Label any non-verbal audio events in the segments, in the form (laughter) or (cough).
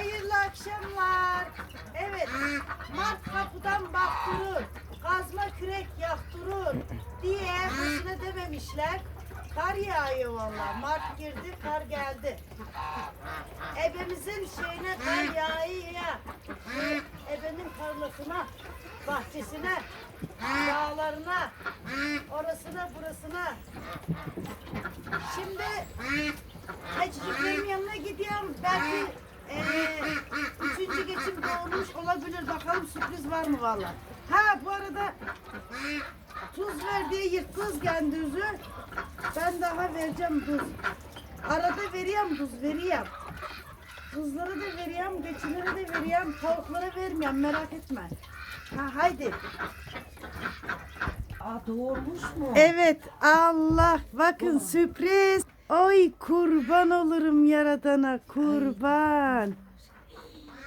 Hayırlı akşamlar. Evet, Mart kapıdan baktırır, kazma kürek yaktırır diye boşuna dememişler. Kar yağıyor vallahi. Mart girdi, kar geldi. Ebemizin şeyine kar yağıyor. Şu ebenin tarlasına, bahçesine, dağlarına, orasına, burasına. Şimdi Eciklerin yanına gidiyorum. Belki eee üçüncü geçim doğurmuş olabilir. Bakalım sürpriz var mı valla. Ha bu arada tuz ver diye yırttınız gündüzü. Ben daha vereceğim tuz. Arada veriyorum tuz, veriyorum. Tuzları da veriyorum, geçileri de veriyorum, tavuklara vermiyorum merak etme. Ha haydi. Aa doğurmuş mu? Evet Allah bakın sürpriz. Oy kurban olurum yaradana kurban.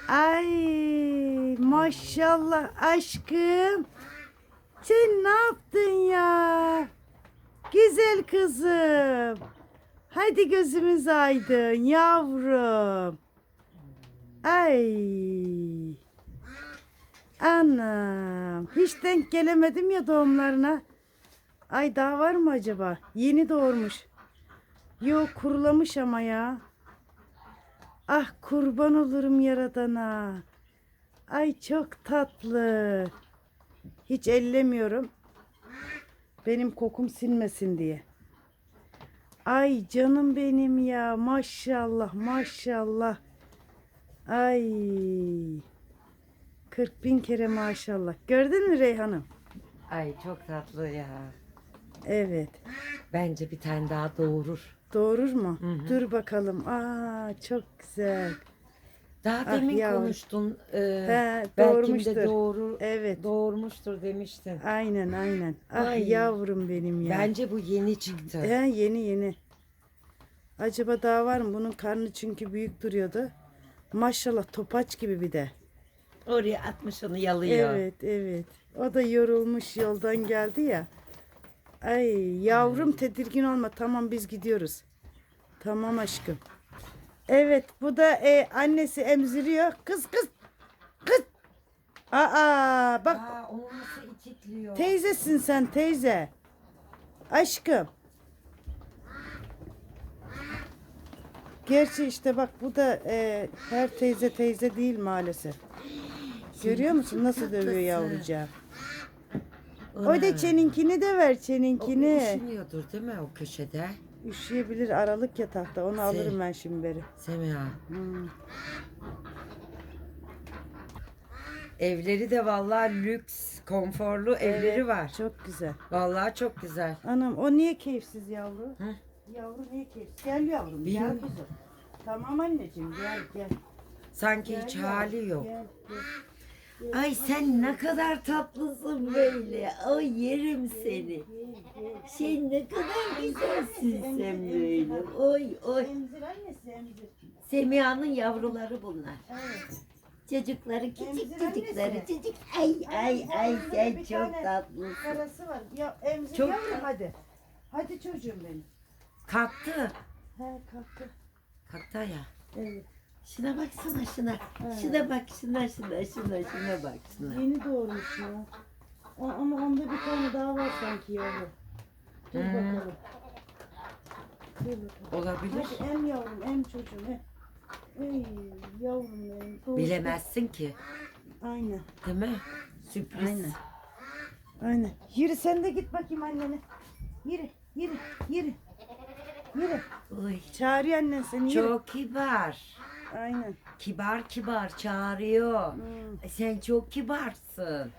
Ay maşallah aşkım. Sen ne yaptın ya? Güzel kızım. Hadi gözümüz aydın yavrum. Ay. Anam. Hiç denk gelemedim ya doğumlarına. Ay daha var mı acaba? Yeni doğurmuş. Yok kurulamış ama ya. Ah kurban olurum yaradana. Ay çok tatlı. Hiç ellemiyorum. Benim kokum sinmesin diye. Ay canım benim ya. Maşallah maşallah. Ay. 40 bin kere maşallah. Gördün mü Reyhan'ım? Ay çok tatlı ya. Evet. Bence bir tane daha doğurur. Doğurur mu? Hı hı. Dur bakalım. Aa çok güzel. Daha Ah demin yavrum. konuştun. E, He, belki doğurmuştur. de doğurur, Evet. doğurmuştur demiştin. Aynen aynen. Ah Ay. yavrum benim ya. Bence bu yeni çıktı. He, yeni yeni. Acaba daha var mı? Bunun karnı çünkü büyük duruyordu. Maşallah topaç gibi bir de. Oraya atmış onu yalıyor. Evet evet. O da yorulmuş yoldan geldi ya. Ay yavrum tedirgin olma. Tamam biz gidiyoruz. Tamam aşkım. Evet bu da e, annesi emziriyor. Kız kız. Kız. Aa bak Aa onu nasıl itikliyor? teyzesin sen teyze. Aşkım. Gerçi işte bak bu da e, her teyze teyze değil maalesef. Görüyor musun nasıl dövüyor yavrucağı? O da çeninkini de ver O çeninkini. üşümüyordur değil mi o köşede? Üşüyebilir aralık yatakta onu alırım ben şimdi beri. Semiha. Hmm. Evleri de vallahi lüks, konforlu evleri Evet, var. Çok güzel. Vallahi çok güzel. Anam o niye keyifsiz yavru? Hı? Yavru niye keyifsiz? Gel yavrum gel Bilmiyorum. kuzum. Tamam anneciğim gel gel. Sanki Gel hiç yavrum, hali yok. Gel, gel. Ay sen ne kadar tatlısın böyle. Ay yerim seni. Sen ne kadar güzelsin sen böyle. Oy oy. Semiha'nın yavruları bunlar. Evet. Çocukları küçük çocukları çocuk. Ay ay ay sen çok tatlısın. Karası var. Ya emzir Çok yavrum hadi. Hadi çocuğum benim. Kalktı. He kalktı. Kalktı ya. Evet. Şuna baksana şuna. Şuna bak şuna şuna şuna şuna bak şuna. Yeni doğurmuş ya. O- ama onda bir tane daha var sanki yavrum. Dur Hmm. bakalım. Dur bakalım. Olabilir. Hadi em yavrum em çocuğum em. Ey yavrum benim. doğuşta- Bilemezsin ki. Aynen. Değil mi? Sürpriz. Aynen. Aynen. Yürü sen de git bakayım annene. Yürü yürü yürü. Yürü. Oy. Çağırıyor annen seni yürü. Çok kibar. Aynen. Kibar kibar çağırıyor. Hmm. Sen çok kibarsın.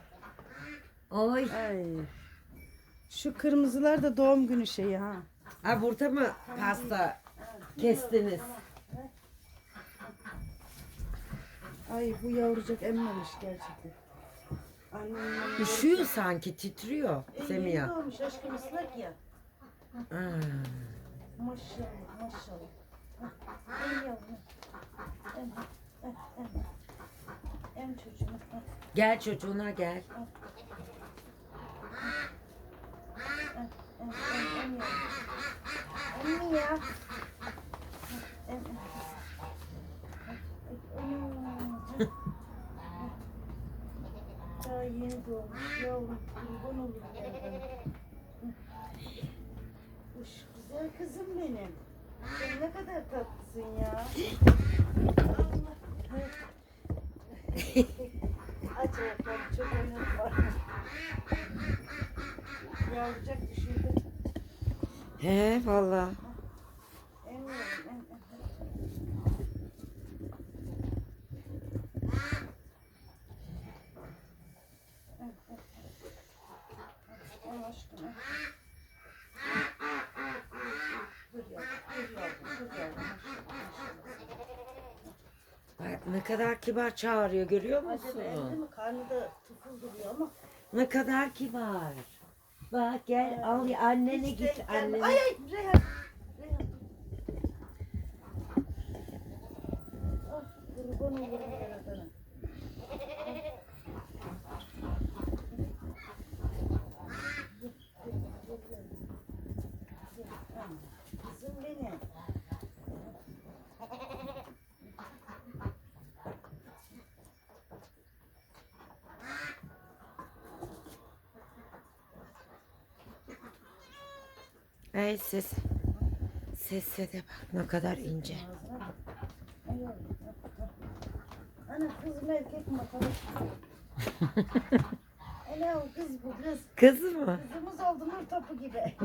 Oy. Ay. Şu kırmızılar da doğum günü şeyi ha. Ha burada mı pasta kestiniz? Ay bu yavrucak emmemiş gerçekten. Annem Üşüyor sanki titriyor Yeni Semiha. doğmuş aşkım ıslak ya. Ha. Maşallah maşallah. Gel çocuğuna gel. Emmi ya. Daha yeni Uş güzel kızım benim. Ne kadar tatlısın ya. Aç ayaklarını çok oynatma. Yavrucak düşürdü. He valla. Emiyorum. em- em. Ay aşkım. ay. Dur yavrum, dur yavrum, dur yavrum. Bak ne kadar kibar çağırıyor görüyor Acaba musun? mi? Karnı da tıfıl duruyor ama. Ne kadar kibar. Bak gel al annene hiç git denk gelme- annene. Ay ay. Reyhan. Ah kurban olurum yaradana. Kızım benim. Ay ses. Sese de bak ne kadar ince. Ana kız mı erkek mi. (laughs) Ana o kız bu kız. Kız mı? Kızımız oldu nur topu gibi. (laughs)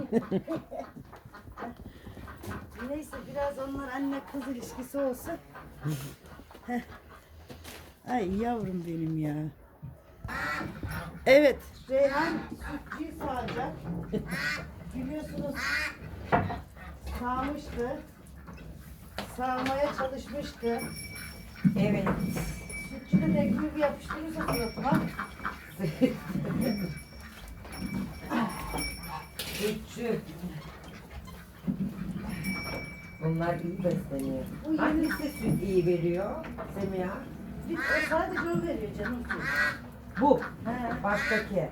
Neyse biraz onlar anne kız ilişkisi olsun. Heh. Ay yavrum benim ya. Evet Reyhan sütçüyü sağacak. Biliyorsunuz sağmıştı. Sağmaya çalışmıştı. Evet. Sütçünün ekmeği bir yapıştırırsa suratıma. Sütçü. Bunlar iyi besleniyor. Bu yeni- Hangisi süt iyi veriyor Semiha? Bir, o sadece o veriyor canım süt. Bu. He. Baştaki.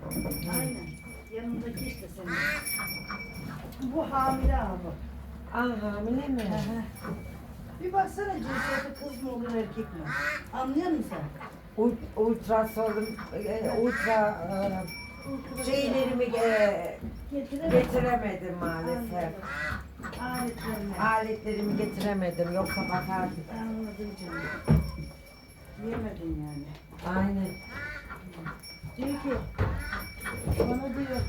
Aynen. Yanındaki işte senin. Bu hamile abi. Aa hamile mi? Bir baksana cinsiyeti kız mı olur erkek mi? Anlıyor musun sen? Ult- Ultrason, e, ultra e, şeylerimi e, getiremedim maalesef. Aletlerine. Aletlerimi getiremedim yoksa bakardım. Anladım canım. Yemedin yani. Aynen. Diyor ki bana diyor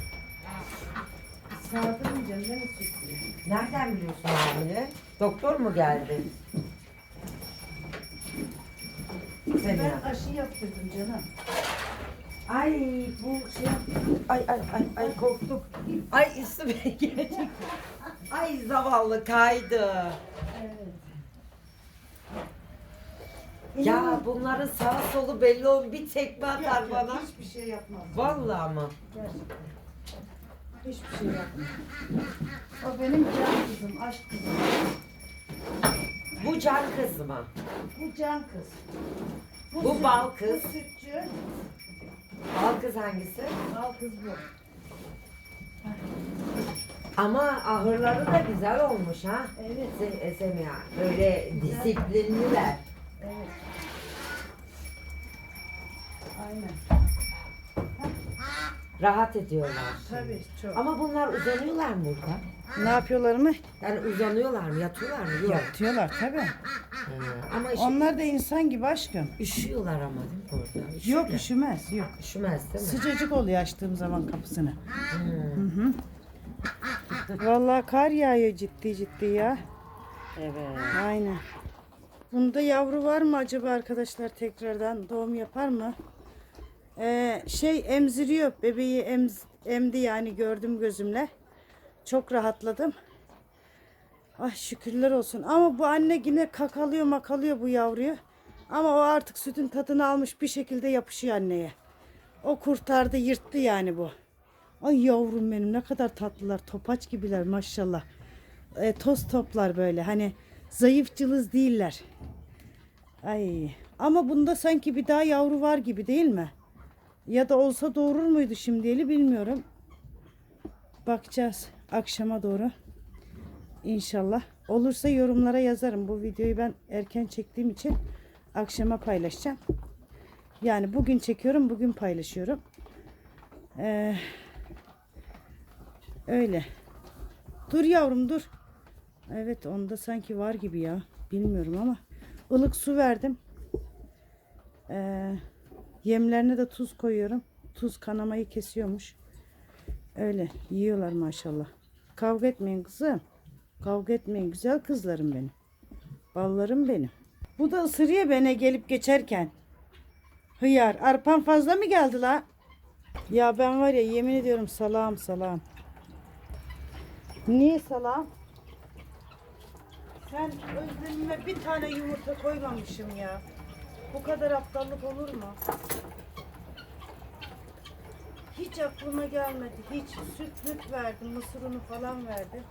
değil mi diyor. Nereden biliyorsun hamile? Doktor mu geldi? Ben aşı yaptırdım canım. Ay bu şey ay ay ay ay korktuk. Ay üstüme (laughs) gelecek. Ay zavallı kaydı. Evet. Ya bunların sağ solu belli ol bir tekme atar Yok, yok, bana. Hiçbir şey yapmaz. Vallahi ama. Gerçekten. Hiçbir şey yapmaz. O benim can kızım, aşk kızım. Bu can kız mı? Bu can kız. Bu süt- bal kız. Bu sütçü. Al kız hangisi? Bal kız bu. Ama ahırları da güzel olmuş ha. Evet. Se- e, Semiha. Böyle disiplinliler. Evet. Aynen. Rahat ediyorlar. Tabii çok. Ama bunlar uzanıyorlar mı burada? Ne yapıyorlar mı? Yani uzanıyorlar mı? Yatıyorlar mı? Yok. Yatıyorlar tabii. Ha, ama işte Onlar da insan gibi aşkım. üşüyorlar ama değil mi burada? Yok Üşürler. üşümez yok. Üşümez değil mi? Sıcacık oluyor açtığım zaman kapısını. Hmm. Hı hı. Vallahi kar yağıyor ciddi ciddi ya. Evet. Aynen. Bunda yavru var mı acaba arkadaşlar tekrardan doğum yapar mı? Ee, şey emziriyor bebeği emz, emdi yani gördüm gözümle. Çok rahatladım. Ay şükürler olsun. Ama bu anne yine kakalıyor makalıyor bu yavruyu. Ama o artık sütün tadını almış bir şekilde yapışıyor anneye. O kurtardı yırttı yani bu. Ay yavrum benim ne kadar tatlılar topaç gibiler maşallah. E, toz toplar böyle hani zayıf cılız değiller. Ay ama bunda sanki bir daha yavru var gibi değil mi? Ya da olsa doğurur muydu şimdiyeli bilmiyorum. Bakacağız akşama doğru. İnşallah. Olursa yorumlara yazarım. Bu videoyu ben erken çektiğim için akşama paylaşacağım. Yani bugün çekiyorum, bugün paylaşıyorum. Ee, öyle. Dur yavrum dur. Evet onda sanki var gibi ya. Bilmiyorum ama. ılık su verdim. Ee, yemlerine de tuz koyuyorum. Tuz kanamayı kesiyormuş. Öyle yiyorlar maşallah. Kavga etmeyin kızım. Kavga etmeyin güzel kızlarım benim. Ballarım benim. Bu da ısırıyor beni gelip geçerken. Hıyar. Arpan fazla mı geldi la? Ya ben var ya yemin ediyorum salam salam. Niye salam? Sen özlemime bir tane yumurta koymamışım ya. Bu kadar aptallık olur mu? Hiç aklıma gelmedi. Hiç süt müt verdim. Mısır falan verdim.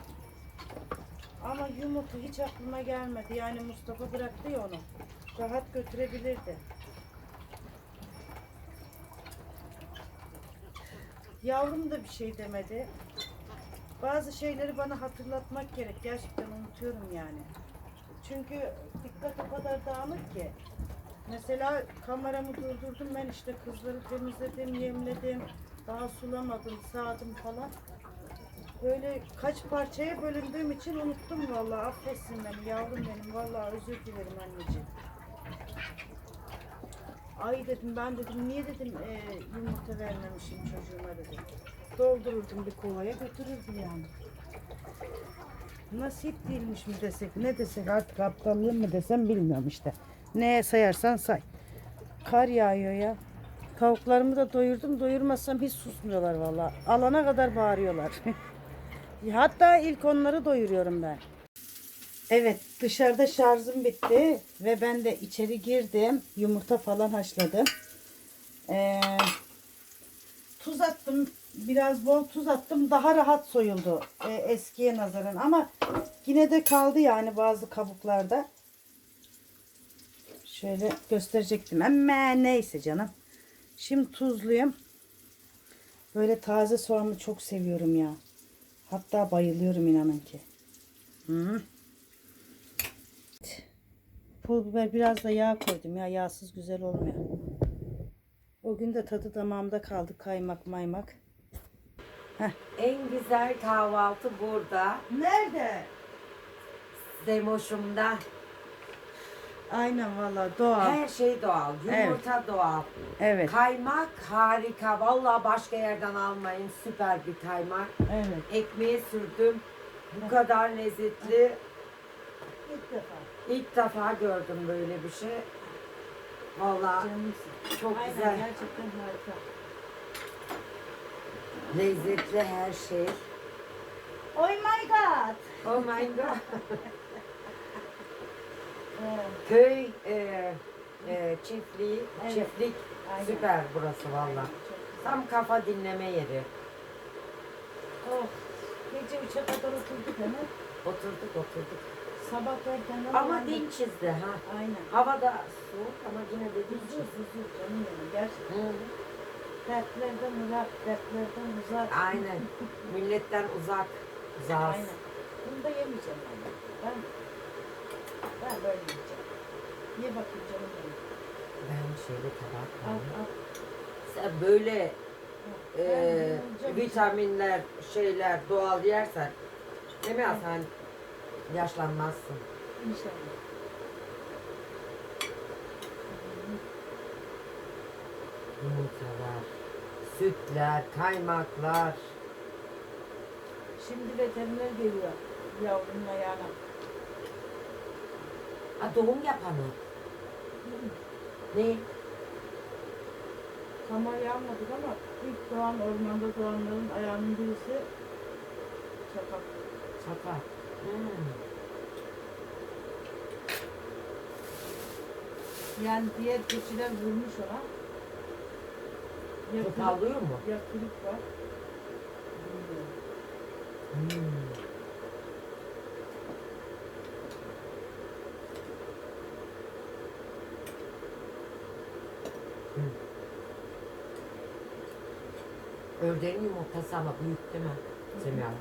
Ama yumurta hiç aklıma gelmedi. Yani Mustafa bıraktı ya onu. Rahat götürebilirdi. Yavrum da bir şey demedi. Bazı şeyleri bana hatırlatmak gerek. Gerçekten unutuyorum yani. Çünkü dikkat o kadar dağınık ki. Mesela kameramı durdurdum ben işte kızları temizledim, yemledim. Daha sulamadım, sağdım falan. Böyle kaç parçaya bölündüğüm için unuttum vallahi. Affetsin beni yavrum benim. Vallahi özür dilerim anneciğim. Ay dedim ben dedim niye dedim e, yumurta vermemişim çocuğuma dedim. Doldururdum bir kovaya götürürdüm yani. Nasip değilmiş mi desek ne desek artık aptallığım mı desem bilmiyorum işte. Neye sayarsan say. Kar yağıyor ya. Tavuklarımı da doyurdum. Doyurmazsam hiç susmuyorlar vallahi. Alana kadar bağırıyorlar. (laughs) Hatta ilk onları doyuruyorum ben. Evet dışarıda şarjım bitti ve ben de içeri girdim. Yumurta falan haşladım. Ee, tuz attım. Biraz bol tuz attım. Daha rahat soyuldu e, eskiye nazaran. Ama yine de kaldı yani bazı kabuklarda. Şöyle gösterecektim. Ama neyse canım. Şimdi tuzluyum. Böyle taze soğanı çok seviyorum ya. Hatta bayılıyorum inanın ki. Hı. Pul biber biraz da yağ koydum ya. Yağsız güzel olmuyor. O gün de tadı damağımda kaldı. Kaymak maymak. En güzel kahvaltı burada. Nerede? Zemoşum'da. Aynen valla doğal. Her şey doğal. Yumurta doğal. Evet. Kaymak harika. Vallahi başka yerden almayın. Süper bir kaymak. Evet. Ekmeğe sürdüm. Bu kadar lezzetli. İlk defa. İlk defa gördüm böyle bir şey. Vallahi Canımsın. çok Aynen güzel. gerçekten harika. Lezzetli her şey. Oh my god. Oh my god. (laughs) Köy e, e, çiftliği, Evet. çiftlik Aynen. süper burası valla. Tam kafa dinleme yeri. Oh. Gece üçe kadar oturduk hemen. Oturduk oturduk. Sabah erkenden Ama uyandık. dinçizdi ha. Aynen. Hava da soğuk ama yine de Huzur, dinçiz. huzur canım benim gerçekten. Hı, Dertlerden uzak, dertlerden uzak. Aynen. Milletten uzak. Uzağız. Aynen. Bunu da yemeyeceğim ben. Ben, ben böyle yiyeceğim. Ye bakayım canım benim. Ben şöyle tabak Al, al. Sen böyle Ben e, yiyeceğim. vitaminler, şeyler doğal yersen değil mi Hasan? Yaşlanmazsın. İnşallah. Yumurtalar, sütler, kaymaklar. Şimdi veteriner geliyor yavrunun ayağına. Ha, doğum yapanı. Ne? Kamar yağmadık ama ilk doğan ormanda doğanların ayağının birisi çapak. Sakat. Hmm. Yani diğer keçiler vurmuş ona. Kırık, Topallıyor mu? ya kırık var. Hmm. Hmm. Ördeğin yumurtası ama büyük değil mi? Semiha. Hı hı.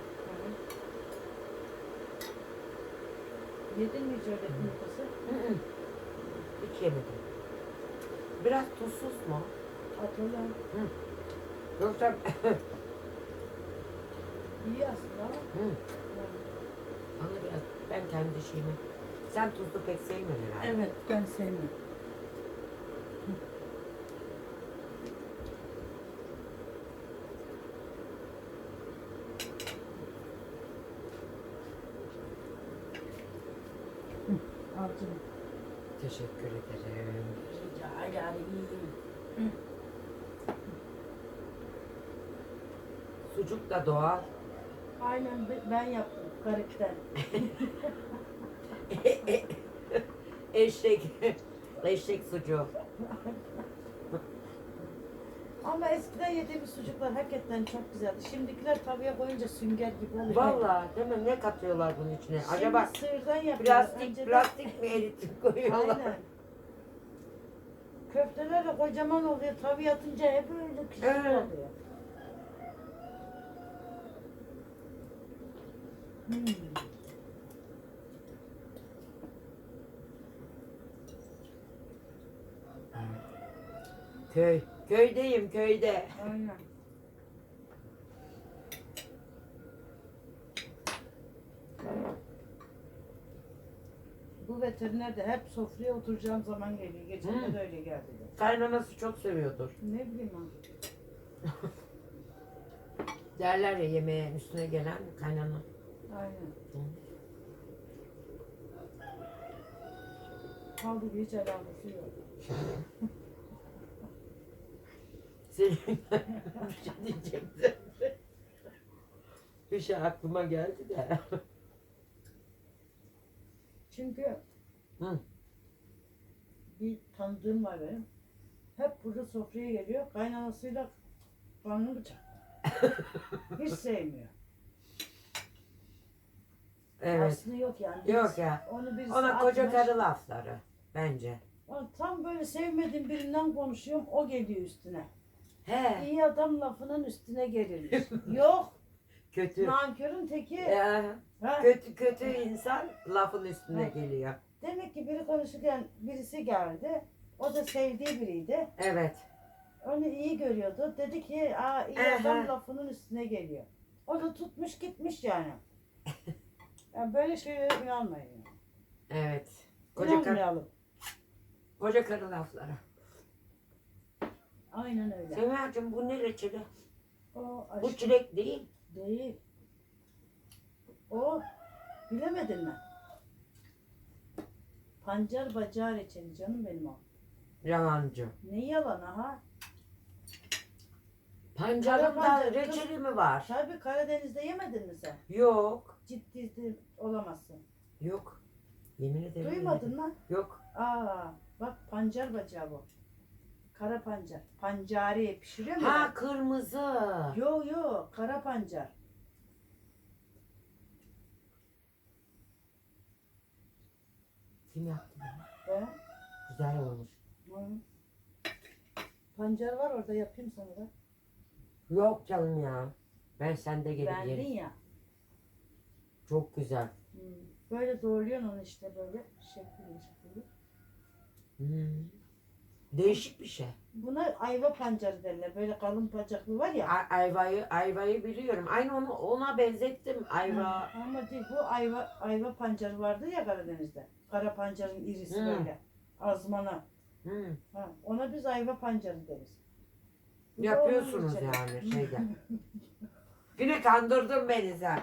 Yedin mi hiç yumurtası? Hı hı. Hiç yemedim. Biraz tuzsuz mu? Atıyorum. Yoksa (laughs) İyi aslında ama. Hı. bana biraz ben kendi şeyimi. Sen tuzlu pek sevmiyorsun herhalde. Evet ben sevmiyorum. Teşekkür ederim. Rica ederim. Sucuk da doğal. Aynen be- ben yaptım garipten. (laughs) eşek. Eşek sucuğu. Ama eskiden yediğimiz sucuklar hakikaten çok güzeldi. Şimdikiler tavaya koyunca sünger gibi oluyor. Vallahi değil mi? Ne katıyorlar bunun içine? Şimdi Acaba sığırdan yapıyoruz. plastik Önceden- plastik mi eritip koyuyorlar? Aynen. Köfteler de kocaman oluyor. Tavaya atınca hep böyle küçük Evet. oluyor. Hmm. Köy. Köydeyim köyde. Aynen. Bu veteriner de hep sofraya oturacağım zaman geliyor. Geçen de öyle geldi. de. Kaynanası çok seviyordur. Ne bileyim abi. (laughs) Derler ya yemeğe üstüne gelen kaynana. Aynen. Halbuki hiç alakası yok. (laughs) Senin bir şey diyecektim. (laughs) Bir şey aklıma geldi de. (laughs) Çünkü Hı. bir tanıdığım var benim. Hep burada sofraya geliyor. Kaynanasıyla karnını bıçak. Hiç sevmiyor. Evet. Aslında yok yani. Yok ya. Onu birisi Ona koca atmış. karı lafları. Bence. Ama Tam böyle sevmediğim birinden konuşuyorum. O geliyor üstüne. He. İyi adam lafının üstüne gelir. (laughs) yok. Kötü. Nankörün teki. Ya, Ha, kötü kötü insan lafın üstüne Ha. geliyor. Demek ki biri konuşurken birisi geldi. O da sevdiği biriydi. Evet. Onu iyi görüyordu. Dedi ki Aa, iyi Aha. adam lafının üstüne geliyor. O da tutmuş gitmiş yani. (laughs) yani böyle şeylere inanmayın. Evet. Koca İnanmayalım. koca karı lafları. Aynen öyle. Semiha'cığım bu ne reçeli? O Bu aşk çilek değil. değil. O bilemedin mi? Pancar bacağı reçeli canım benim o. Yalancı. Ne yalan ha? Pancarın da pancar, reçeli mi var? Tabii Karadeniz'de yemedin mi sen? Yok. Ciddi de olamazsın. Yok. Yemin ederim. Duymadın mı? Yok. Aa, bak pancar bacağı bu. Kara pancar. Pancari pişiriyor mu? Ha kırmızı. Yo yo, kara pancar. Kim yaptı bunu? Güzel olmuş. Hı. Pancar var orada yapayım sana da. Yok canım ya. Ben sende gelip yerim. ya. Çok güzel. Hı. Böyle doğruyorsun onu işte böyle şekilli şekilli. Hmm. Değişik bir şey. Buna ayva pancarı derler. Böyle kalın bacaklı var ya. A- ayvayı ayvayı biliyorum. Aynı onu ona benzettim. Ayva. Hı, Ama değil bu ayva ayva pancarı vardı ya Karadeniz'de. Kara pancarın irisi Hı. böyle. Azmana. Hmm. Ha, ona biz ayva pancarı deriz. Bu Yapıyorsunuz yani şeyde. (laughs) Yine kandırdın beni sen.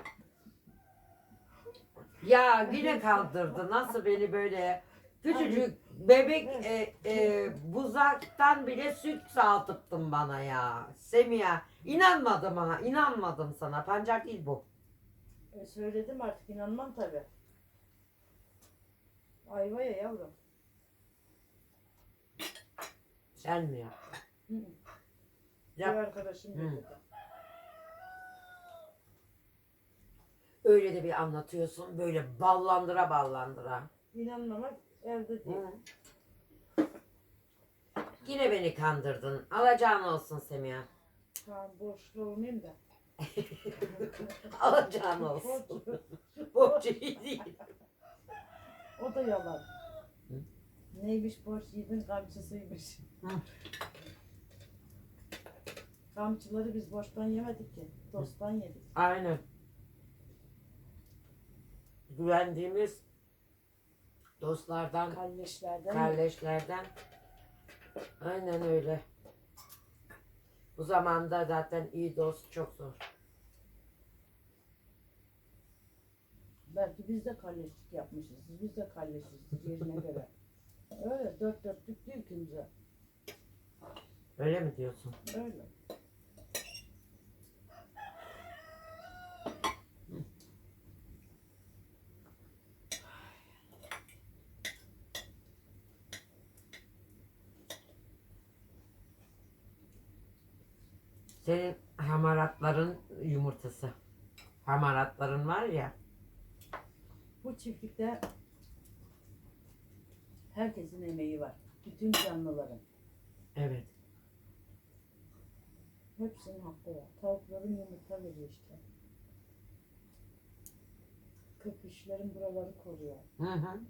Ya yine kandırdı. Nasıl beni böyle küçücük bebek e, e, buzaktan bile süt sağlattın bana ya. Semiha inanmadım ha. inanmadım sana. Pancar değil bu. E, söyledim artık inanmam tabi. Ayva ya yavrum. Sen mi yaptın? Hı. Bir Yap. arkadaşım Hı. Öyle de bir anlatıyorsun. Böyle ballandıra ballandıra. İnanmamak elde değil. Hı. Yine beni kandırdın. Alacağın olsun Semiha. Tamam borçlu olmayayım da. (laughs) Alacağın olsun. Borcu iyi değil. O da yalan. Neymiş borç yiğidin kamçısıymış. Hı. Kamçıları biz borçtan yemedik ki. Dosttan yedik. Aynen. Güvendiğimiz dostlardan, Kalleşlerden. kardeşlerden. Aynen öyle. Bu zamanda zaten iyi dost çok zor. Belki biz de kalleşlik yapmışız. Biz de kalleşiz yerine göre. Öyle dört dörtlük değil kimse. Öyle mi diyorsun? Öyle. Senin hamaratların yumurtası. Hamaratların var ya. Bu çiftlikte herkesin emeği var. Bütün canlıların. Evet. Hepsinin hakkı var. Tavukların yumurta veriyor işte. Köpüşlerin buraları koruyor. Hı hı.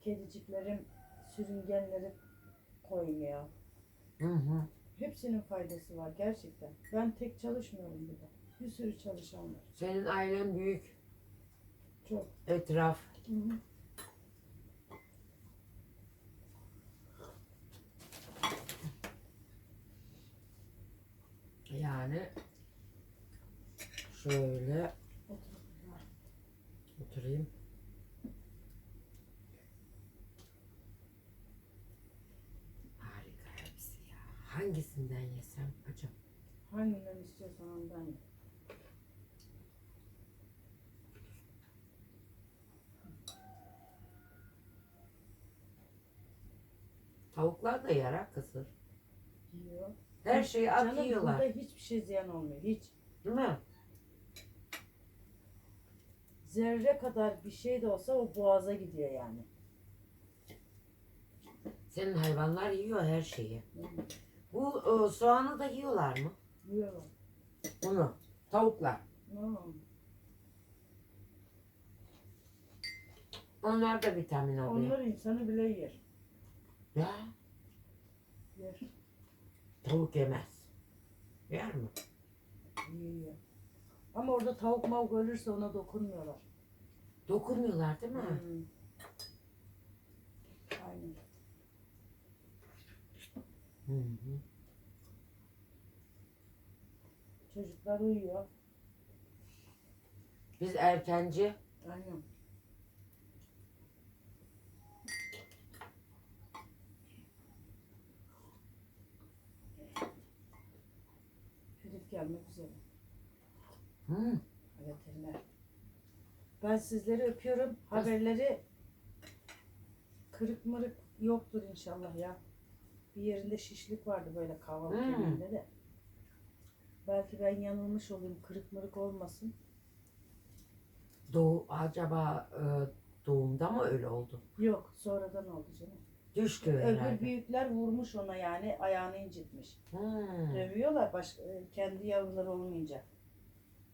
Kediciklerin sürüngenleri koymuyor. Hı hı. Hepsinin faydası var gerçekten. Ben tek çalışmıyorum burada. Bir sürü çalışan var. Senin ailen büyük. Çok. Etraf. Hı hı. Yani şöyle oturayım. Harika hepsi ya. Hangisinden yesem acaba? Hanginden istiyorsan ondan ye. Tavuklar da yara kısır. Yiyor. Her şeyi at Canım yiyorlar. burada hiçbir şey ziyan olmuyor. Hiç. Değil mi? Zerre kadar bir şey de olsa o boğaza gidiyor yani. Senin hayvanlar yiyor her şeyi. Bu e, soğanı da yiyorlar mı? Yiyorlar. Bunu. Tavuklar. Hmm. Onlar da vitamin alıyor. Onlar insanı bile yer. Ya Yer. tavuk yemez. Yer mi? Yiyor. Ama orada tavuk mavuk ölürse ona dokunmuyorlar. Dokunmuyorlar değil mi? Hmm. Aynen. Hı hı. Çocuklar uyuyor. Biz erkenci Aynen. Herif gelmek üzere. Hı. Veteriner. Ben sizleri öpüyorum. Haberleri kırık mırık yoktur inşallah ya. Bir yerinde şişlik vardı böyle kahvaltı Hmm. yemeğinde de. Belki ben yanılmış olayım. Kırık mırık olmasın. doğu acaba e, doğumda mı öyle oldu? Yok sonradan oldu canım. Düştü Öbür herhalde. büyükler vurmuş ona yani ayağını incitmiş. Hı. Dövüyorlar başka, e, kendi yavruları olmayınca.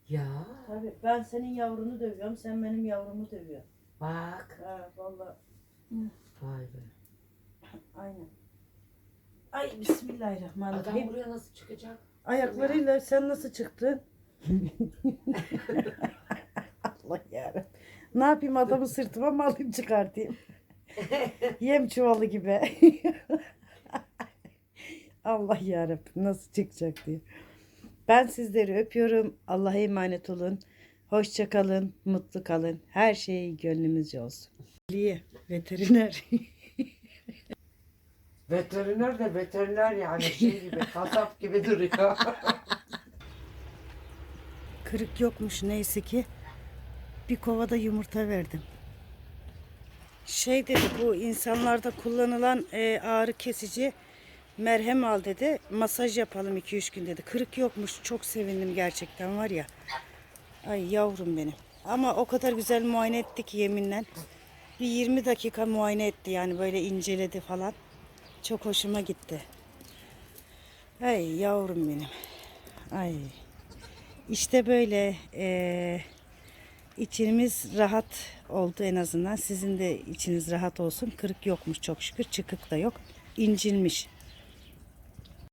Ya Tabii ben senin yavrunu dövüyorum, sen benim yavrumu dövüyorsun. bak. Ha vallahi Vay be. aynen. Ay Adam bismillahirrahmanirrahim. buraya nasıl çıkacak? Ayaklarıyla sen nasıl çıktın? Allah yarabbim. Ne yapayım adamı sırtıma mı alayım çıkartayım? Yem çuvalı gibi. Allah yarabbim nasıl çıkacak diye. Ben sizleri öpüyorum. Allah'a emanet olun. Hoşça kalın, mutlu kalın. Her şey gönlümüzce olsun. Liye, veteriner. Veteriner de veteriner yani şey gibi (laughs) kasap gibi duruyor. Kırık yokmuş neyse ki. Bir kovada yumurta verdim. Şey dedi bu insanlarda kullanılan e, ağrı kesici merhem al dedi. Masaj yapalım 2-3 gün dedi. Kırık yokmuş. Çok sevindim gerçekten var ya. Ay yavrum benim. Ama o kadar güzel muayene etti ki yeminle. Bir 20 dakika muayene etti yani böyle inceledi falan. Çok hoşuma gitti. Ay yavrum benim. Ay. İşte böyle eee, içimiz rahat oldu en azından. Sizin de içiniz rahat olsun. Kırık yokmuş çok şükür. Çıkık da yok. İncinmiş.